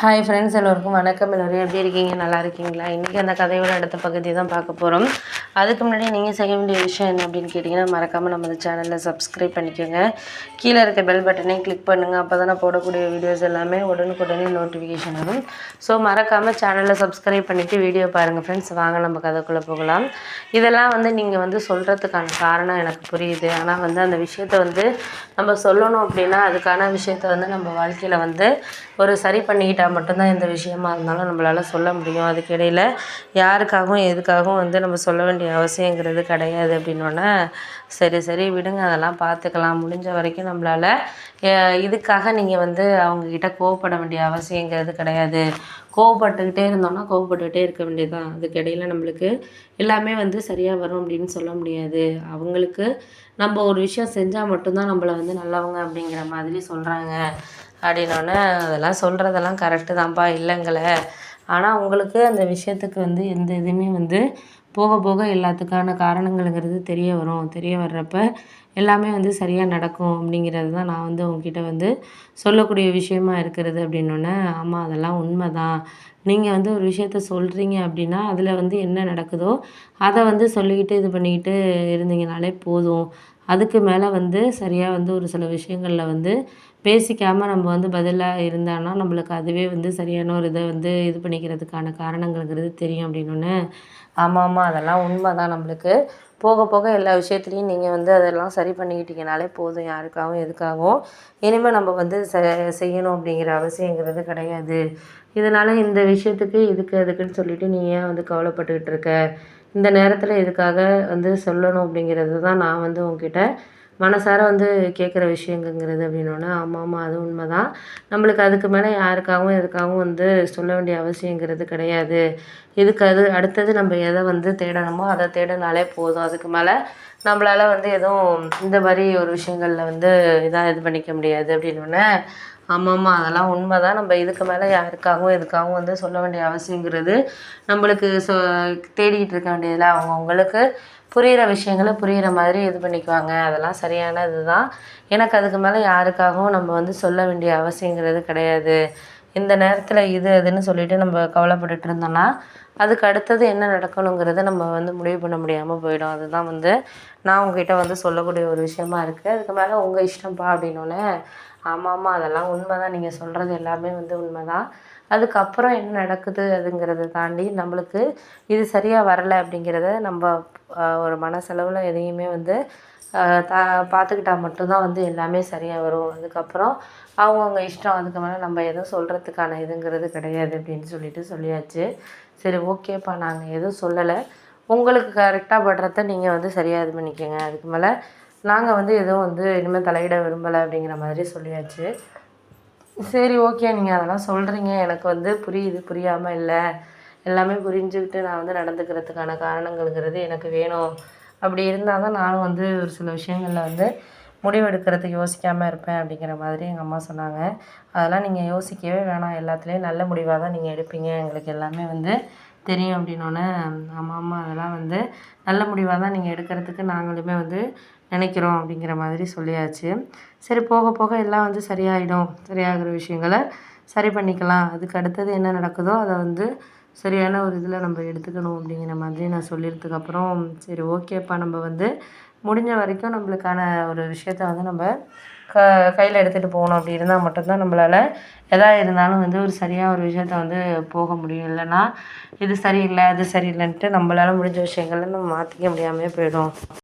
Hi friends எல்லோருக்கும் வணக்கம். எல்லோரும் எப்படி இருக்கீங்க? நல்லா இருக்கீங்களா? இன்றைக்கி அந்த கதையோட அடுத்த பகுதி தான் பார்க்க போகிறோம் அதுக்கு முன்னாடி நீங்கள் செய்ய வேண்டிய விஷயம் என்ன அப்படின்னு கேட்டிங்கன்னா மறக்காமல் நம்ம சேனலில் சப்ஸ்கிரைப் பண்ணிக்கோங்க. கீழே இருக்க பெல் பட்டனே கிளிக் பண்ணுங்கள் அப்போ தான் போடக்கூடிய வீடியோஸ் எல்லாமே உடனுக்குடனே நோட்டிஃபிகேஷன் ஆகும் ஸோ மறக்காமல் சேனலில் சப்ஸ்கிரைப் பண்ணிவிட்டு வீடியோ பாருங்கள் ஃப்ரெண்ட்ஸ் வாங்க நம்ம கதைக்குள்ளே போகலாம். இதெல்லாம் வந்து நீங்கள் வந்து சொல்கிறதுக்கான காரணம் எனக்கு புரியுது. ஆனால் வந்து அந்த விஷயத்தை வந்து நம்ம சொல்லணும் அப்படின்னா அதுக்கான விஷயத்த வந்து நம்ம வாழ்க்கையில் வந்து ஒரு சரி பண்ணிக்கிட்டால் மட்டும்தான் எந்த விஷயமா இருந்தாலும் நம்மளால் சொல்ல முடியும். அதுக்கு இடையில் யாருக்காகவும் எதுக்காகவும் வந்து நம்ம சொல்ல வேண்டிய அவசியங்கிறது கிடையாது அப்படின்னோடனே சரி சரி விடுங்க அதெல்லாம் பார்த்துக்கலாம் முடிஞ்ச வரைக்கும் நம்மளால் இதுக்காக நீங்கள் வந்து அவங்கக்கிட்ட கோவப்பட வேண்டிய அவசியங்கிறது கிடையாது. கோவப்பட்டுக்கிட்டே இருந்தோம்னா கோவப்பட்டுக்கிட்டே இருக்க வேண்டியதுதான். அதுக்கு இடையில் நம்மளுக்கு எல்லாமே வந்து சரியாக வரும் அப்படின்னு சொல்ல முடியாது. அவங்களுக்கு நம்ம ஒரு விஷயம் செஞ்சால் மட்டும்தான் நம்மளை வந்து நல்லவங்க அப்படிங்கிற மாதிரி சொல்கிறாங்க அப்படின்னோடனே அதெல்லாம் சொல்கிறதெல்லாம் கரெக்டு தான்ப்பா இல்லைங்கள. ஆனால் உங்களுக்கு அந்த விஷயத்துக்கு வந்து எந்த இதுவுமே வந்து போக போக எல்லாத்துக்கான காரணங்கள்ங்கிறது தெரிய வரும். தெரிய வர்றப்ப எல்லாமே வந்து சரியாக நடக்கும் அப்படிங்கிறது தான் நான் வந்து உங்ககிட்ட வந்து சொல்லக்கூடிய விஷயமா இருக்கிறது அப்படின்னோடனே ஆமாம் அதெல்லாம் உண்மை தான் நீங்கள் வந்து ஒரு விஷயத்த சொல்கிறீங்க அப்படின்னா அதில் வந்து என்ன நடக்குதோ அதை வந்து சொல்லிக்கிட்டு இது பண்ணிக்கிட்டு இருந்தீங்கனாலே போதும். அதுக்கு மேலே வந்து சரியாக வந்து ஒரு சில விஷயங்களில் வந்து பேசிக்காமல் நம்ம வந்து பதிலாக இருந்தான்னா நம்மளுக்கு அதுவே வந்து சரியான ஒரு இதை வந்து இது பண்ணிக்கிறதுக்கான காரணங்கள்ங்கிறது தெரியும் அப்படின்னோடனே ஆமாம் ஆமாம் அதெல்லாம் உண்மை தான் நம்மளுக்கு. போக போக எல்லா விஷயத்துலையும் நீங்கள் வந்து அதெல்லாம் சரி பண்ணிக்கிட்டீங்கனாலே போதும் யாருக்காகவும் எதுக்காகவும். இனிமேல் நம்ம வந்து ச செய்யணும் அப்படிங்கிற அவசியங்கிறது கிடையாது. இதனால் இந்த விஷயத்துக்கு இதுக்கு அதுக்குன்னு சொல்லிட்டு நீ ஏன் வந்து கவலைப்பட்டுக்கிட்டு இருக்க? இந்த நேரத்தில் இதுக்காக வந்து சொல்லணும் அப்படிங்கிறது தான் நான் வந்து உங்ககிட்ட மனசார வந்து கேட்குற விஷயங்கிறது அப்படின்னோடனே ஆமாம் ஆமாம் அது உண்மை தான் நம்மளுக்கு அதுக்கு மேலே யாருக்காகவும் எதுக்காகவும் வந்து சொல்ல வேண்டிய அவசியங்கிறது கிடையாது. இதுக்கு அது அடுத்தது நம்ம எதை வந்து தேடணுமோ அதை தேடினாலே போதும். அதுக்கு மேலே நம்மளால் வந்து எதுவும் இந்த மாதிரி ஒரு விஷயங்களில் வந்து இதாக இது பண்ணிக்க முடியாது அப்படின்னோடனே ஆமாம்மா அதெல்லாம் உண்மை தான் நம்ம இதுக்கு மேலே யாருக்காகவும் எதுக்காகவும் வந்து சொல்ல வேண்டிய அவசியங்கிறது நம்மளுக்கு சொ தேடிக்கிட்டு இருக்க வேண்டியதில்லை அவங்கவுங்களுக்கு புரிகிற விஷயங்களை புரிகிற மாதிரி இது பண்ணிக்குவாங்க. அதெல்லாம் சரியான இதுதான். எனக்கு அதுக்கு மேலே யாருக்காகவும் நம்ம வந்து சொல்ல வேண்டிய அவசியங்கிறது கிடையாது. இந்த நேரத்தில் இது அதுன்னு சொல்லிட்டு நம்ம கவலைப்பட்டுட்டு இருந்தோம்னா அதுக்கு அடுத்தது என்ன நடக்கணுங்கிறத நம்ம வந்து முடிவு பண்ண முடியாமல் போயிடும். அதுதான் வந்து நான் உங்ககிட்ட வந்து சொல்லக்கூடிய ஒரு விஷயமா இருக்குது அதுக்கு மேலே உங்கள் இஷ்டம்ப்பா அப்படின்னோடனே ஆமாம் ஆமாம் அதெல்லாம் உண்மை தான் நீங்கள் சொல்கிறது எல்லாமே வந்து உண்மை தான் அதுக்கப்புறம் என்ன நடக்குது? அதுங்கிறத தாண்டி நம்மளுக்கு இது சரியாக வரலை அப்படிங்கிறத நம்ம ஒரு மனசளவில் எதையுமே வந்து தா பார்த்துக்கிட்டா மட்டும்தான் வந்து எல்லாமே சரியாக வரும். அதுக்கப்புறம் அவங்கவுங்க இஷ்டம் அதுக்கு மேலே நம்ம எதுவும் சொல்கிறதுக்கான இதுங்கிறது கிடையாது அப்படின்னு சொல்லிட்டு சொல்லியாச்சு. சரி ஓகேப்பா நாங்கள் எதுவும் சொல்லலை. உங்களுக்கு கரெக்டாக படுறத நீங்கள் வந்து சரியாக இது பண்ணிக்கோங்க. அதுக்கு மேலே நாங்கள் வந்து எதுவும் வந்து இனிமேல் தலையிட விரும்பலை அப்படிங்கிற மாதிரி சொல்லியாச்சு. சரி ஓகே நீங்கள் அதெல்லாம் சொல்கிறீங்க எனக்கு வந்து புரியுது புரியாமல் இல்லை. எல்லாமே புரிஞ்சுக்கிட்டு நான் வந்து நடந்துக்கிறதுக்கான காரணங்கள்ங்கிறது எனக்கு வேணும். அப்படி இருந்தால் தான் நானும் வந்து ஒரு சில விஷயங்களில் வந்து முடிவெடுக்கிறதுக்கு யோசிக்காமல் இருப்பேன் அப்படிங்கிற மாதிரி எங்கள் அம்மா சொன்னாங்க. அதெல்லாம் நீங்கள் யோசிக்கவே வேணாம். எல்லாத்துலேயும் நல்ல முடிவாக தான் நீங்கள் எடுப்பீங்க. எங்களுக்கு எல்லாமே வந்து தெரியும் அப்படின்னோடனே ஆமாம் ஆமாம் அதெல்லாம் வந்து நல்ல முடிவாக தான் நீங்கள் எடுக்கிறதுக்கு நாங்களுமே வந்து நினைக்கிறோம் அப்படிங்கிற மாதிரி சொல்லியாச்சு. சரி போக போக எல்லாம் வந்து சரியாயிடும். சரியாகிற விஷயங்களை சரி பண்ணிக்கலாம். அதுக்கு அடுத்தது என்ன நடக்குதோ அதை வந்து சரியான ஒரு இதில் நம்ம எடுத்துக்கணும் அப்படிங்கிற மாதிரி நான் சொல்லியதுக்கப்புறம் சரி ஓகேப்பா நம்ம வந்து முடிஞ்ச வரைக்கும் நம்மளுக்கான ஒரு விஷயத்த வந்து நம்ம க கையில் எடுத்துகிட்டு போகணும். அப்படி இருந்தால் மட்டும்தான் நம்மளால் எதா இருந்தாலும் வந்து ஒரு சரியாக ஒரு விஷயத்த வந்து போக முடியும். இல்லைன்னா இது சரியில்லை அது சரியில்லைன்ட்டு நம்மளால் முடிஞ்ச விஷயங்களை நம்ம மாற்றிக்க முடியாமையே போயிடும்.